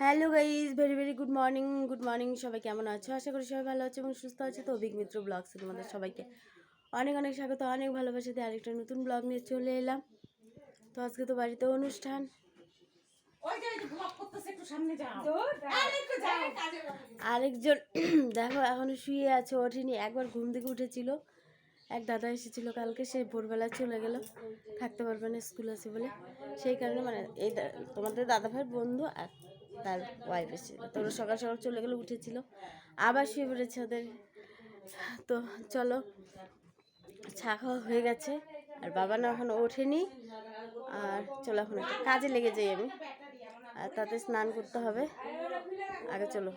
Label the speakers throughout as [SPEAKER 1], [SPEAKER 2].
[SPEAKER 1] Hello guys very very good morning good morning সবাই কেমন আছো? আশা করি সবাই ভালো আছে এবং সুস্থ আছে। তো অভিক মিত্র ব্লগসে তোমাদের সবাইকে অনেক অনেক স্বাগত অনেক ভালোবাসা দিয়ে আরেকটা নতুন ব্লগ নিয়ে চলে এলাম। তো আজকে তো বাড়িতে অনুষ্ঠান। আরেকজন দেখো এখনও শুয়ে আছে ওঠেনি। একবার ঘুম থেকে উঠেছিল। এক দাদা এসেছিল কালকে সে ভোরবেলা চলে গেল। থাকতে পারবে না স্কুল আছে বলে। সেই কারণে মানে এই তোমাদের দাদা ভাইয়ের বন্ধু আর তার ওয়াইফ এসেছিল তো ওরা সকাল সকাল চলে গেলে, উঠেছিল। আবার শুয়ে পড়েছে ওদের। তো চলো, চা খাওয়া হয়ে গেছে। আর বাবা না এখনও ওঠেনি। আর চলো এখন কাজে লেগে যাই আমি। আর তাতে স্নান করতে হবে। আগে চলো,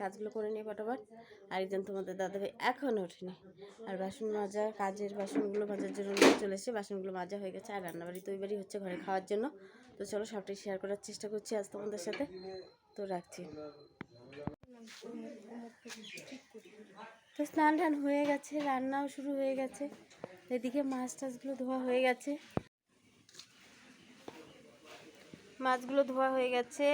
[SPEAKER 1] কাজগুলো করে ফটাফট। আর একজন তোমাদের দাদাভাই এখন ওঠেনি। আর বাসন মাজা, কাজের বাসনগুলো মাজার জন্য নিয়ে চলে এসে বাসনগুলো মাজা হয়ে গেছে। আর রান্নাবাড়ি তৈরি হচ্ছে ঘরে খাওয়ার জন্য। তো চলো সবটাই শেয়ার করার চেষ্টা করছি আজ তোমাদের সাথে। তো রাখছি। তো স্নান টান হয়ে গেছে, রান্নাও শুরু হয়ে গেছে। এদিকে মাছ টাছগুলো ধোয়া হয়ে গেছে। মাছগুলো ধোয়া হয়ে গেছে।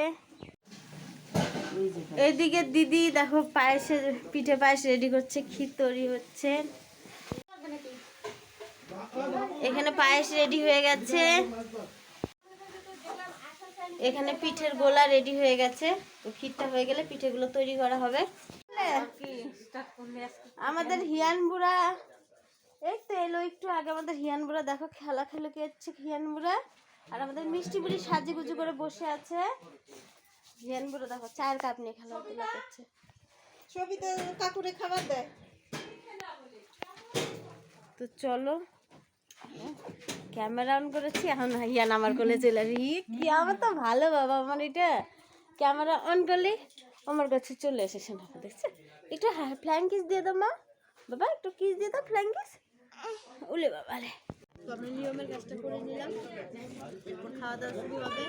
[SPEAKER 1] এইদিকে দিদি দেখো পায়েসের পিঠে পায়েস রেডি করছে, ক্ষীর তৈরি হচ্ছে। এখানে পায়েস রেডি হয়ে গেছে। এখানে পিঠের গোলা রেডি হয়ে গেছে। তো ক্ষীরটা হয়ে গেলে পিঠেগুলো তৈরি করা হবে। আমাদের হিয়ান বুড়া এই তো এলো একটু আগে আমাদের হিয়ান বুড়া দেখো খেলা খেলে হিয়ান বুড়া আর আমাদের মিষ্টি বুড়ি সাজে গুজু করে বসে আছে। হিয়ান বুড়া দেখো চায়ের কাপ নিয়ে খেলাধুলা করছে।
[SPEAKER 2] ছবিতে কাকুরে খাবার দেয়।
[SPEAKER 1] তো চলো ক্যামেরা অন করেছি, এখন ইয়ান আমার কোলে চলে আসে। কি আমার তো ভালো বাবা, আমার এটা ক্যামেরা অন করলে আমার কাছে চলে এসেছে না দেখছে। একটু ফ্ল্যাং কিস দিয়ে দাও মা। বাবা, একটু কিস দিয়ে দাও ফ্ল্যাং কিস উলে বাবা রে। নিয়মের কাজটা করে নিলাম। এরপর খাওয়া দাওয়া শুরু হবে।